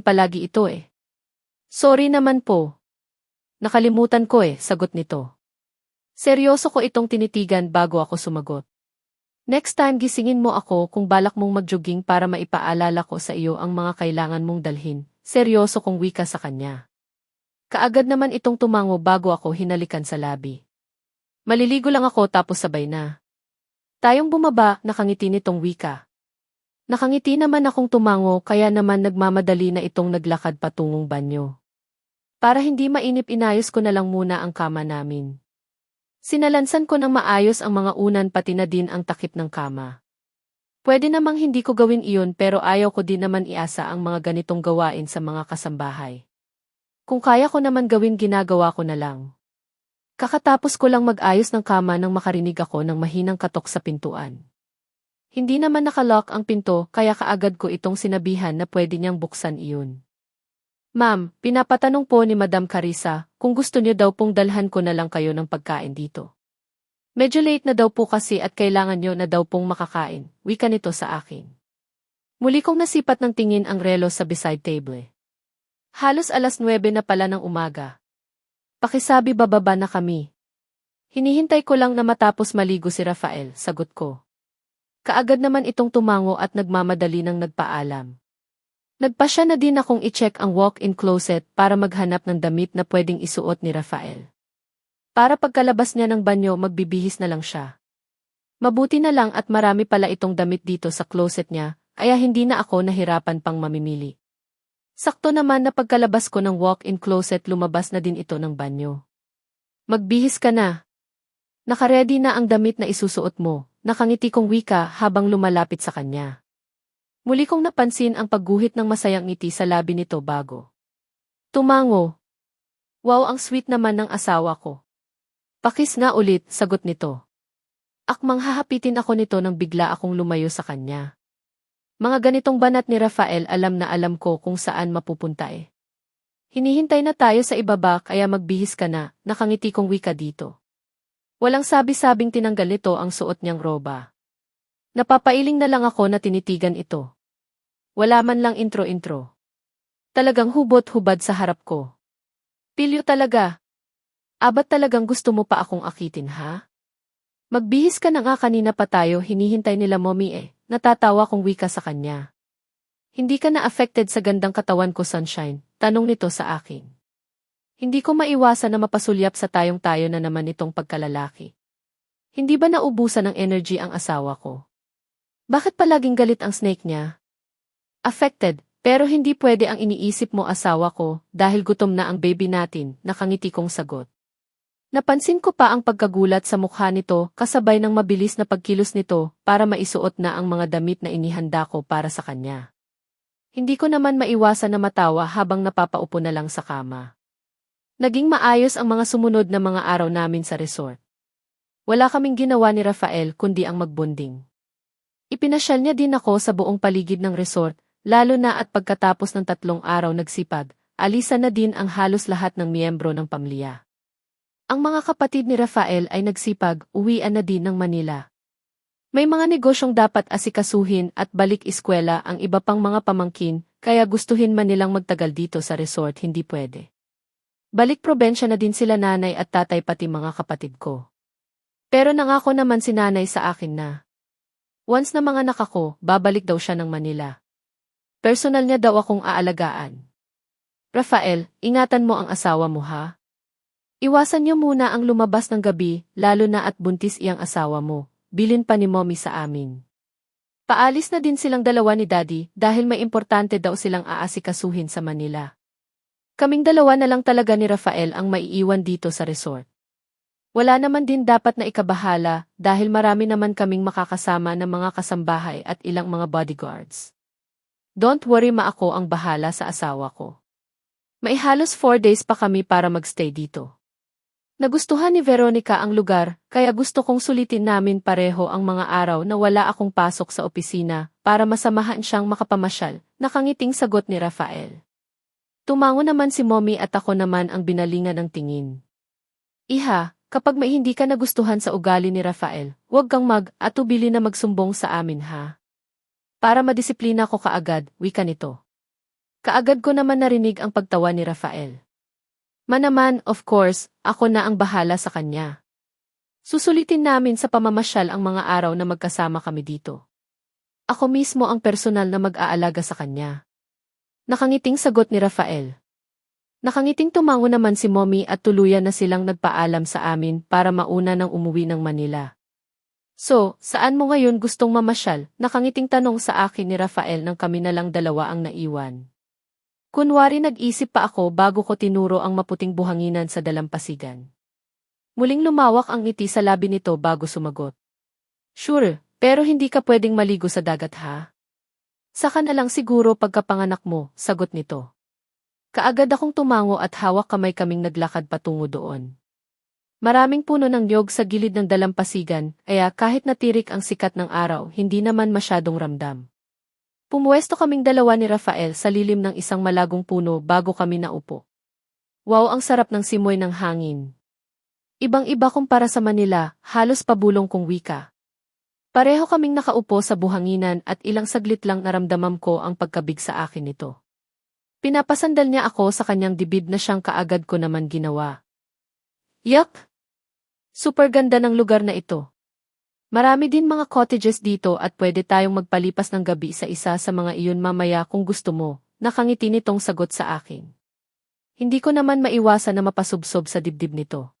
palagi ito eh. Sorry naman po. Nakalimutan ko eh, sagot nito. Seryoso ko itong tinitigan bago ako sumagot. Next time gisingin mo ako kung balak mong mag-jogging para maipaalala ko sa iyo ang mga kailangan mong dalhin. Seryoso kong wika sa kanya. Kaagad naman itong tumango bago ako hinalikan sa labi. Maliligo lang ako tapos sabay na. Tayong bumaba, nakangiti nitong wika. Nakangiti naman akong tumango kaya naman nagmamadali na itong naglakad patungong banyo. Para hindi mainip inayos ko na lang muna ang kama namin. Sinalansan ko ng maayos ang mga unan pati na din ang takip ng kama. Pwede namang hindi ko gawin iyon pero ayaw ko din naman iasa ang mga ganitong gawain sa mga kasambahay. Kung kaya ko naman gawin ginagawa ko na lang. Kakatapos ko lang mag-ayos ng kama nang makarinig ako ng mahinang katok sa pintuan. Hindi naman nakalock ang pinto kaya kaagad ko itong sinabihan na pwede niyang buksan iyon. Ma'am, pinapatanong po ni Madam Carissa kung gusto niyo daw pong dalhan ko na lang kayo ng pagkain dito. Medyo late na daw po kasi at kailangan niyo na daw pong makakain, wika nito sa akin. Muli kong nasipat ng tingin ang relo sa beside table. Halos alas 9 na pala ng umaga. Pakisabi bababa na kami. Hinihintay ko lang na matapos maligo si Rafael, sagot ko. Kaagad naman itong tumango at nagmamadali ng nagpaalam. Nagpasya na din akong i-check ang walk-in closet para maghanap ng damit na pwedeng isuot ni Rafael. Para pagkalabas niya ng banyo magbibihis na lang siya. Mabuti na lang at marami pala itong damit dito sa closet niya, kaya hindi na ako nahirapan pang mamimili. Sakto naman na pagkalabas ko ng walk-in closet lumabas na din ito ng banyo. Magbihis ka na. Nakaredy na ang damit na isusuot mo, nakangiti kong wika habang lumalapit sa kanya. Muli kong napansin ang pagguhit ng masayang ngiti sa labi nito bago. Tumango. Wow ang sweet naman ng asawa ko. Pakis nga ulit, sagot nito. Akmang hahapitin ako nito nang bigla akong lumayo sa kanya. Mga ganitong banat ni Rafael alam na alam ko kung saan mapupunta eh. Hinihintay na tayo sa ibaba kaya magbihis ka na, nakangiti kong wika dito. Walang sabi-sabing tinanggal nito ang suot niyang roba. Napapailing na lang ako na tinitigan ito. Wala man lang intro-intro. Talagang hubot-hubad sa harap ko. Pilyo talaga. Abat talagang gusto mo pa akong akitin ha? Magbihis ka na nga kanina pa tayo hinihintay nila mommy eh, natatawa kong wika sa kanya. Hindi ka na affected sa gandang katawan ko sunshine, tanong nito sa akin. Hindi ko maiwasan na mapasulyap sa tayong tayo na naman itong pagkalalaki. Hindi ba naubusan ng energy ang asawa ko? Bakit palaging galit ang snake niya? Affected, pero hindi pwede ang iniisip mo asawa ko dahil gutom na ang baby natin, nakangiti kong sagot. Napansin ko pa ang pagkagulat sa mukha nito kasabay ng mabilis na pagkilos nito para maisuot na ang mga damit na inihanda ko para sa kanya. Hindi ko naman maiwasan na matawa habang napapaupo na lang sa kama. Naging maayos ang mga sumunod na mga araw namin sa resort. Wala kaming ginawa ni Rafael kundi ang magbonding. Ipinasyal niya din ako sa buong paligid ng resort, lalo na at pagkatapos ng tatlong araw nagsipag, alisan na din ang halos lahat ng miyembro ng pamilya. Ang mga kapatid ni Rafael ay nagsipag, uwian na din ng Manila. May mga negosyong dapat asikasuhin at balik eskwela ang iba pang mga pamangkin, kaya gustuhin man nilang magtagal dito sa resort hindi pwede. Balik probensya na din sila nanay at tatay pati mga kapatid ko. Pero nangako naman si nanay sa akin na. Once na mga nakako, babalik daw siya ng Manila. Personal niya daw akong aalagaan. Rafael, ingatan mo ang asawa mo ha. Iwasan niyo muna ang lumabas ng gabi, lalo na at buntis iyang asawa mo. Bilin pa ni mommy sa amin. Paalis na din silang dalawa ni daddy dahil may importante daw silang aasikasuhin sa Manila. Kaming dalawa na lang talaga ni Rafael ang maiiwan dito sa resort. Wala naman din dapat na ikabahala dahil marami naman kaming makakasama ng mga kasambahay at ilang mga bodyguards. Don't worry ma ako ang bahala sa asawa ko. May halos 4 days pa kami para magstay dito. Nagustuhan ni Veronica ang lugar, kaya gusto kong sulitin namin pareho ang mga araw na wala akong pasok sa opisina para masamahan siyang makapamasyal, nakangiting sagot ni Rafael. Tumango naman si mommy at ako naman ang binalingan ng tingin. Iha, kapag may hindi ka nagustuhan sa ugali ni Rafael, huwag kang mag-atubili na magsumbong sa amin ha. Para madisiplina ko kaagad, wika nito. Kaagad ko naman narinig ang pagtawa ni Rafael. Manaman, of course, ako na ang bahala sa kanya. Susulitin namin sa pamamasyal ang mga araw na magkasama kami dito. Ako mismo ang personal na mag-aalaga sa kanya. Nakangiting sagot ni Rafael. Nakangiting tumango naman si Mommy at tuluyan na silang nagpaalam sa amin para mauna nang umuwi ng Manila. So, saan mo ngayon gustong mamasyal? Nakangiting tanong sa akin ni Rafael nang kami na lang dalawa ang naiwan. Kunwari nag-isip pa ako bago ko tinuro ang maputing buhanginan sa dalampasigan. Muling lumawak ang ngiti sa labi nito bago sumagot. Sure, pero hindi ka pwedeng maligo sa dagat ha? Saka na lang siguro pagkapanganak mo, sagot nito. Kaagad akong tumango at hawak kamay kaming naglakad patungo doon. Maraming puno ng nyog sa gilid ng dalampasigan, kaya kahit natirik ang sikat ng araw, hindi naman masyadong ramdam. Pumuwesto kaming dalawa ni Rafael sa lilim ng isang malagong puno bago kami naupo. Wow ang sarap ng simoy ng hangin. Ibang-iba kumpara sa Manila, halos pabulong kong wika. Pareho kaming nakaupo sa buhanginan at ilang saglit lang naramdamam ko ang pagkabig sa akin nito. Pinapasandal niya ako sa kanyang dibid na siyang kaagad ko naman ginawa. Yuck! Super ganda ng lugar na ito. Marami din mga cottages dito at pwede tayong magpalipas ng gabi sa isa sa mga iyon mamaya kung gusto mo, nakangiti nitong sagot sa akin. Hindi ko naman maiwasan na mapasubsob sa dibdib nito.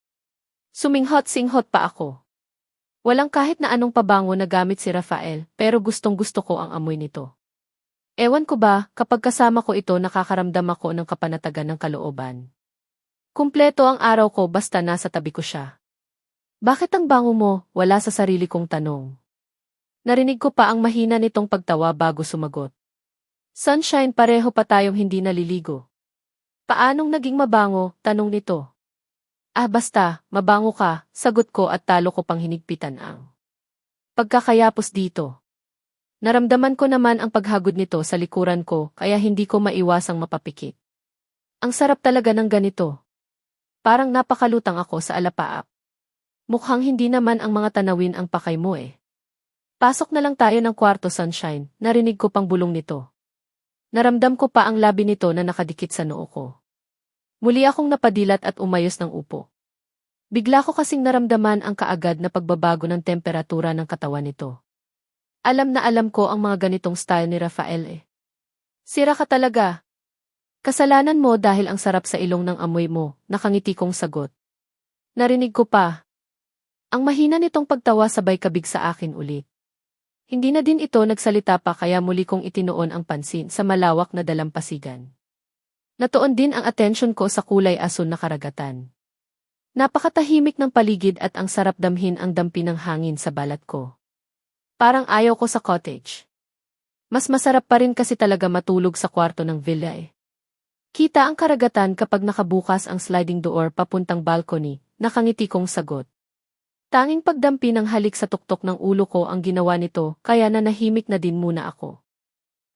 Suminghot-singhot pa ako. Walang kahit na anong pabango na gamit si Rafael, pero gustong gusto ko ang amoy nito. Ewan ko ba, kapag kasama ko ito nakakaramdam ako ng kapanatagan ng kalooban. Kumpleto ang araw ko basta nasa tabi ko siya. Bakit ang bango mo, wala sa sarili kong tanong. Narinig ko pa ang mahina nitong pagtawa bago sumagot. Sunshine pareho pa tayong hindi naliligo. Paanong naging mabango, tanong nito. Ah basta, mabango ka, sagot ko at talo ko pang hinigpitan ang. Pagkakayapos dito. Naramdaman ko naman ang paghagod nito sa likuran ko kaya hindi ko maiwasang mapapikit. Ang sarap talaga ng ganito. Parang napakalutang ako sa alapaap. Mukhang hindi naman ang mga tanawin ang pakay mo eh. Pasok na lang tayo ng kwarto sunshine, narinig ko pang bulong nito. Naramdam ko pa ang labi nito na nakadikit sa noo ko. Muli akong napadilat at umayos ng upo. Bigla ko kasing naramdaman ang kaagad na pagbabago ng temperatura ng katawan nito. Alam na alam ko ang mga ganitong style ni Rafael eh. Sira ka talaga. Kasalanan mo dahil ang sarap sa ilong ng amoy mo, nakangiti kong sagot. Narinig ko pa. Ang mahina nitong pagtawa sabay kabig sa akin ulit. Hindi na din ito nagsalita pa kaya muli kong itinoon ang pansin sa malawak na dalampasigan. Natuon din ang atensyon ko sa kulay asul na karagatan. Napakatahimik ng paligid at ang sarap damhin ang dampi ng hangin sa balat ko. Parang ayaw ko sa cottage. Mas masarap pa rin kasi talaga matulog sa kwarto ng villa eh. Kita ang karagatan kapag nakabukas ang sliding door papuntang balcony, nakangiti kong sagot. Tanging pagdampi ng halik sa tuktok ng ulo ko ang ginawa nito kaya nanahimik na din muna ako.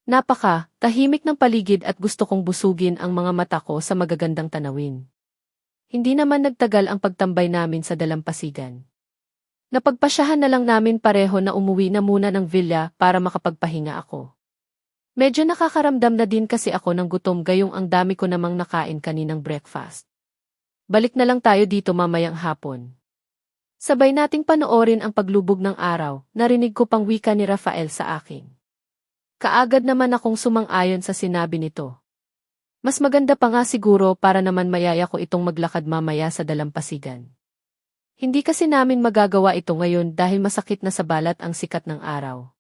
Napaka, tahimik ng paligid at gusto kong busugin ang mga mata ko sa magagandang tanawin. Hindi naman nagtagal ang pagtambay namin sa dalampasigan. Napagpasyahan na lang namin pareho na umuwi na muna ng villa para makapagpahinga ako. Medyo nakakaramdam na din kasi ako ng gutom gayong ang dami ko namang nakain kaninang breakfast. Balik na lang tayo dito mamayang hapon. Sabay nating panoorin ang paglubog ng araw, narinig ko pang wika ni Rafael sa akin. Kaagad naman akong sumang-ayon sa sinabi nito. Mas maganda pa nga siguro para naman mayaya ko itong maglakad mamaya sa dalampasigan. Hindi kasi namin magagawa ito ngayon dahil masakit na sa balat ang sikat ng araw.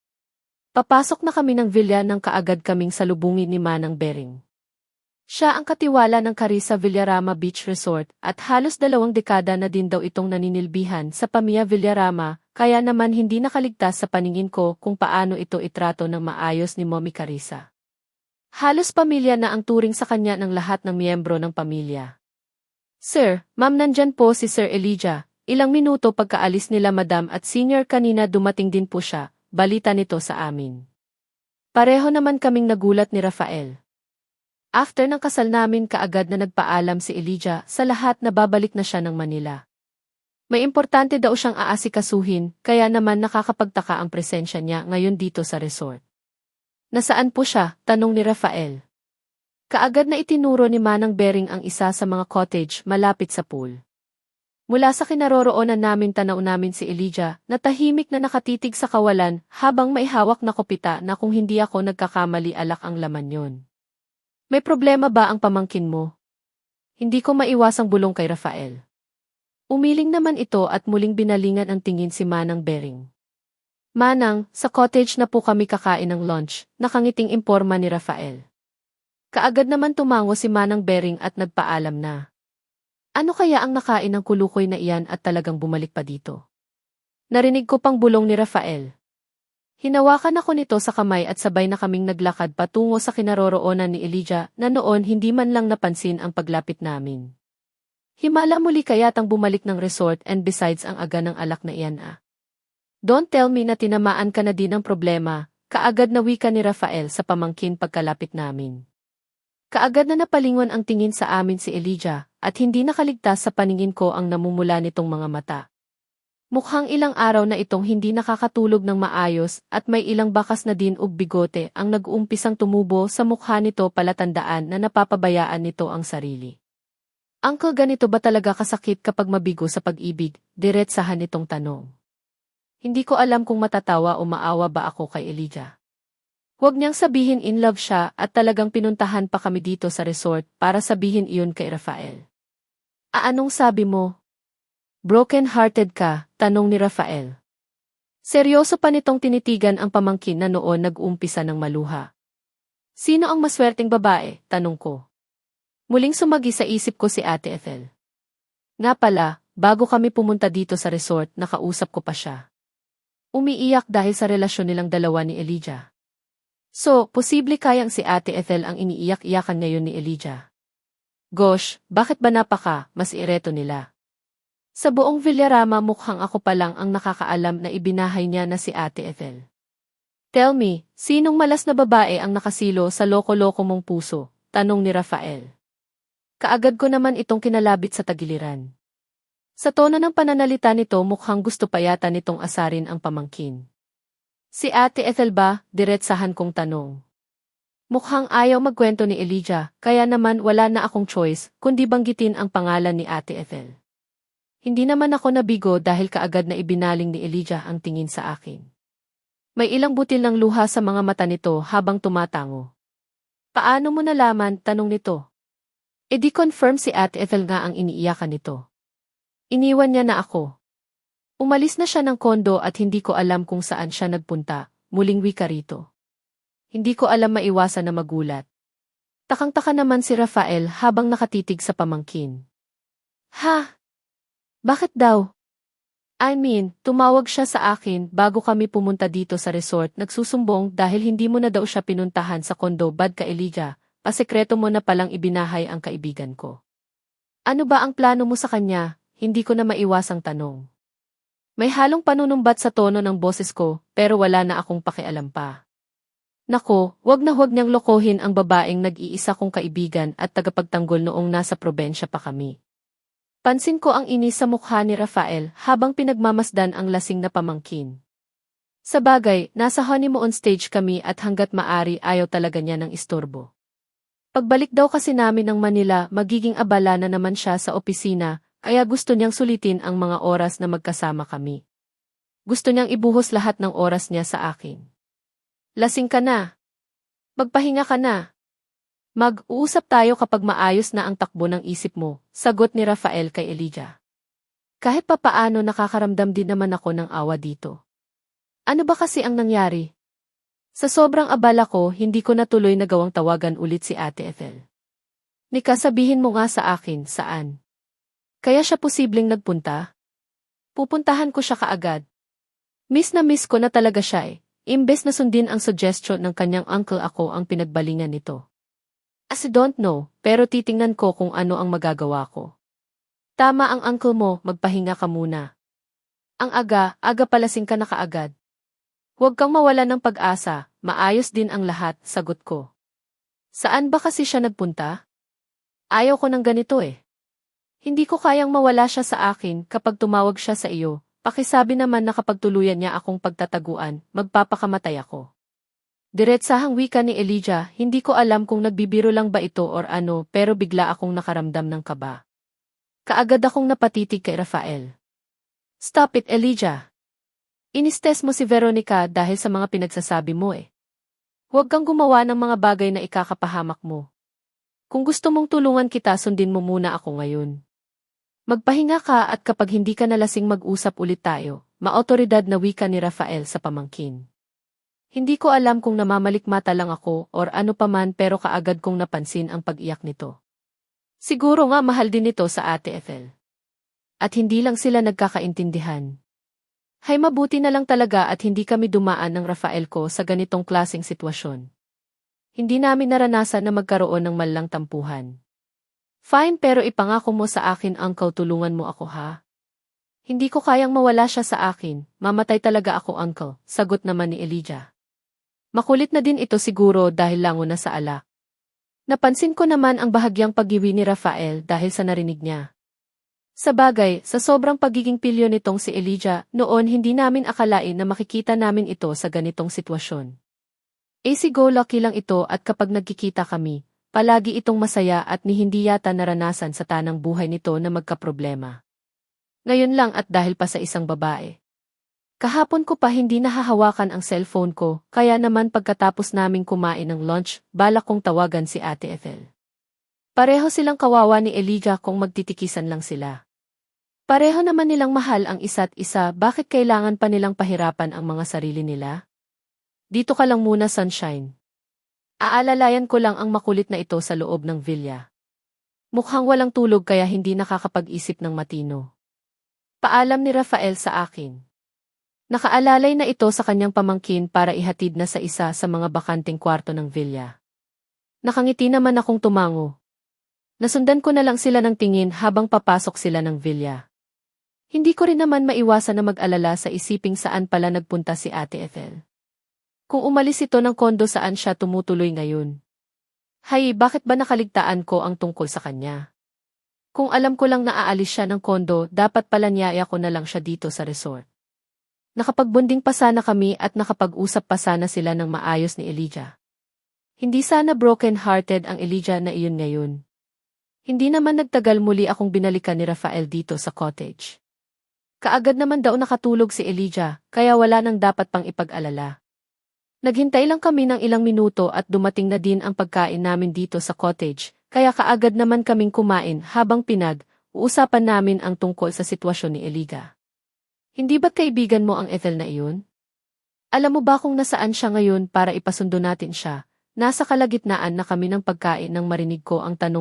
Papasok na kami ng villa nang kaagad kaming salubungin ni Manang Bering. Siya ang katiwala ng Carissa Villarama Beach Resort at halos dalawang dekada na din daw itong naninilbihan sa pamilya Villarama, kaya naman hindi nakaligtas sa paningin ko kung paano ito itrato ng maayos ni Mommy Carissa. Halos pamilya na ang turing sa kanya ng lahat ng miyembro ng pamilya. Sir, ma'am nandyan po si Sir Elijah, Ilang minuto pagkaalis nila madam at senior kanina dumating din po siya, balita nito sa amin. Pareho naman kaming nagulat ni Rafael. After ng kasal namin kaagad na nagpaalam si Elijah sa lahat na babalik na siya ng Manila. May importante daw siyang aasikasuhin, kaya naman nakakapagtaka ang presensya niya ngayon dito sa resort. Nasaan po siya? Tanong ni Rafael. Kaagad na itinuro ni Manang Bering ang isa sa mga cottage malapit sa pool. Mula sa kinaroroonan namin tanaw namin si Elijah na tahimik na nakatitig sa kawalan habang may hawak na kopita na kung hindi ako nagkakamali alak ang laman yon. May problema ba ang pamangkin mo? Hindi ko maiwasang bulong kay Rafael. Umiling naman ito at muling binalingan ang tingin si Manang Bering. Manang, sa cottage na po kami kakain ng lunch, nakangiting imporma ni Rafael. Kaagad naman tumango si Manang Bering at nagpaalam na. Ano kaya ang nakain ng kulukoy na iyan at talagang bumalik pa dito? Narinig ko pang bulong ni Rafael. Hinawakan ako nito sa kamay at sabay na kaming naglakad patungo sa kinaroroonan ni Elijah na noon hindi man lang napansin ang paglapit namin. Himala muli kayatang bumalik ng resort and besides ang aga ng alak na iyan ah. Don't tell me na tinamaan ka na din ng problema, kaagad na wika ni Rafael sa pamangkin pagkalapit namin. Kaagad na napalingon ang tingin sa amin si Elijah, at hindi nakaligtas sa paningin ko ang namumula nitong mga mata. Mukhang ilang araw na itong hindi nakakatulog ng maayos at may ilang bakas na din ug bigote ang nag-uumpisang tumubo sa mukha nito palatandaan na napapabayaan nito ang sarili. Uncle ganito ba talaga kasakit kapag mabigo sa pag-ibig? Diretsahan nitong tanong. Hindi ko alam kung matatawa o maawa ba ako kay Elijah. Huwag niyang sabihin in love siya at talagang pinuntahan pa kami dito sa resort para sabihin iyon kay Rafael. Aanong sabi mo? Broken-hearted ka, tanong ni Rafael. Seryoso pa nitong tinitigan ang pamangkin na noon nag-umpisa ng maluha. Sino ang maswerteng babae? Tanong ko. Muling sumagi sa isip ko si Ate Ethel. Nga pala, bago kami pumunta dito sa resort, nakausap ko pa siya. Umiiyak dahil sa relasyon nilang dalawa ni Elijah. So, posible kayang si Ate Ethel ang iniiyak-iyakan ngayon ni Elijah. Gosh, bakit ba napaka, mas ireto nila? Sa buong Villarama mukhang ako pa lang ang nakakaalam na ibinahay niya na si Ate Ethel. Tell me, sinong malas na babae ang nakasilo sa loko-loko mong puso? Tanong ni Rafael. Kaagad ko naman itong kinalabit sa tagiliran. Sa tono ng pananalita nito mukhang gusto pa yata nitong asarin ang pamangkin. Si Ate Ethel ba, diretsahan kong tanong. Mukhang ayaw magkwento ni Elijah, kaya naman wala na akong choice, kundi banggitin ang pangalan ni Ate Ethel. Hindi naman ako nabigo dahil kaagad na ibinaling ni Elijah ang tingin sa akin. May ilang butil ng luha sa mga mata nito habang tumatango. Paano mo nalaman, tanong nito. E di confirm si Ate Ethel nga ang iniiyakan nito. Iniwan niya na ako. Umalis na siya ng kondo at hindi ko alam kung saan siya nagpunta, muling wika rito. Hindi ko alam maiwasan na magulat. Takang-taka naman si Rafael habang nakatitig sa pamangkin. Ha? Bakit daw? I mean, tumawag siya sa akin bago kami pumunta dito sa resort nagsusumbong dahil hindi mo na daw siya pinuntahan sa kondo bad ka pasekreto mo na palang ibinahay ang kaibigan ko. Ano ba ang plano mo sa kanya? Hindi ko na maiwasang tanong. May halong panunumbat sa tono ng boses ko, pero wala na akong pakialam pa. Nako, wag na wag niyang lokohin ang babaeng nag-iisa kong kaibigan at tagapagtanggol noong nasa probensya pa kami. Pansin ko ang inis sa mukha ni Rafael habang pinagmamasdan ang lasing na pamangkin. Sa bagay, nasa honeymoon stage kami at hanggat maari ayaw talaga niya ng istorbo. Pagbalik daw kasi namin ng Manila, magiging abala na naman siya sa opisina, kaya gusto niyang sulitin ang mga oras na magkasama kami. Gusto niyang ibuhos lahat ng oras niya sa akin. Lasing ka na. Magpahinga ka na. Mag-uusap tayo kapag maayos na ang takbo ng isip mo, sagot ni Rafael kay Elijah. Kahit papaano nakakaramdam din naman ako ng awa dito. Ano ba kasi ang nangyari? Sa sobrang abala ko, hindi ko natuloy nagawang tawagan ulit si Ate Ethel. Nika sabihin mo nga sa akin, saan? Kaya siya posibleng nagpunta? Pupuntahan ko siya kaagad. Miss na miss ko na talaga siya eh. Imbes na sundin ang suggestion ng kanyang uncle ako ang pinagbalingan nito. As I don't know, pero titingnan ko kung ano ang magagawa ko. Tama ang uncle mo, magpahinga ka muna. Ang aga, aga palasing ka na kaagad. Huwag kang mawala ng pag-asa, maayos din ang lahat, sagot ko. Saan ba kasi siya nagpunta? Ayaw ko ng ganito eh. Hindi ko kayang mawala siya sa akin kapag tumawag siya sa iyo. Pakisabi naman na kapag tuluyan niya akong pagtataguan, magpapakamatay ako. Diretsahang wika ni Elijah, hindi ko alam kung nagbibiro lang ba ito or ano pero bigla akong nakaramdam ng kaba. Kaagad akong napatitig kay Rafael. Stop it, Elijah. Inistes mo si Veronica dahil sa mga pinagsasabi mo eh. Huwag kang gumawa ng mga bagay na ikakapahamak mo. Kung gusto mong tulungan kita, sundin mo muna ako ngayon. Magpahinga ka at kapag hindi ka nalasing mag-usap ulit tayo, maotoridad na wika ni Rafael sa pamangkin. Hindi ko alam kung namamalikmata lang ako or ano paman pero kaagad kong napansin ang pag-iyak nito. Siguro nga mahal din ito sa ate Ethel. At hindi lang sila nagkakaintindihan. Hay mabuti na lang talaga at hindi kami dumaan ng Rafael ko sa ganitong klaseng sitwasyon. Hindi namin naranasan na magkaroon ng malang tampuhan. Fine pero ipangako mo sa akin uncle tulungan mo ako ha. Hindi ko kayang mawala siya sa akin, mamatay talaga ako uncle, sagot naman ni Elijah. Makulit na din ito siguro dahil lango na sa alak. Napansin ko naman ang bahagyang paggiwi ni Rafael dahil sa narinig niya. Sa bagay, sa sobrang pagiging pilyo nitong si Elijah, noon hindi namin akalain na makikita namin ito sa ganitong sitwasyon. Easy go lucky lang ito at kapag nagkikita kami, palagi itong masaya at ni hindi yata naranasan sa tanang buhay nito na magkaproblema. Ngayon lang at dahil pa sa isang babae. Kahapon ko pa hindi nahahawakan ang cellphone ko, kaya naman pagkatapos naming kumain ng lunch, balak kong tawagan si Ate Ethel. Pareho silang kawawa ni Elijah kung magtitikisan lang sila. Pareho naman nilang mahal ang isa't isa, bakit kailangan pa nilang pahirapan ang mga sarili nila? Dito ka lang muna, sunshine. Aalalayan ko lang ang makulit na ito sa loob ng villa. Mukhang walang tulog kaya hindi nakakapag-isip ng matino. Paalam ni Rafael sa akin. Nakaalalay na ito sa kanyang pamangkin para ihatid na sa isa sa mga bakanting kwarto ng villa. Nakangiti naman akong tumango. Nasundan ko na lang sila ng tingin habang papasok sila ng villa. Hindi ko rin naman maiwasan na mag-alala sa isiping saan pala nagpunta si Ate Ethel. Kung umalis ito ng kondo saan siya tumutuloy ngayon. Hay, bakit ba nakaligtaan ko ang tungkol sa kanya? Kung alam ko lang na aalis siya ng kondo, dapat pala niyaya ko na lang siya dito sa resort. Nakapagbonding pa sana kami at nakapag-usap pa sana sila ng maayos ni Elijah. Hindi sana broken-hearted ang Elijah na iyon ngayon. Hindi naman nagtagal muli akong binalikan ni Rafael dito sa cottage. Kaagad naman daw nakatulog si Elijah, kaya wala nang dapat pang ipag-alala. Naghintay lang kami ng ilang minuto at dumating na din ang pagkain namin dito sa cottage, kaya kaagad naman kaming kumain habang pinag, uusapan namin ang tungkol sa sitwasyon ni Elijah. Hindi ba't kaibigan mo ang Ethel na iyon? Alam mo ba kung nasaan siya ngayon para ipasundo natin siya? Nasa kalagitnaan na kami ng pagkain nang marinig ko ang tanong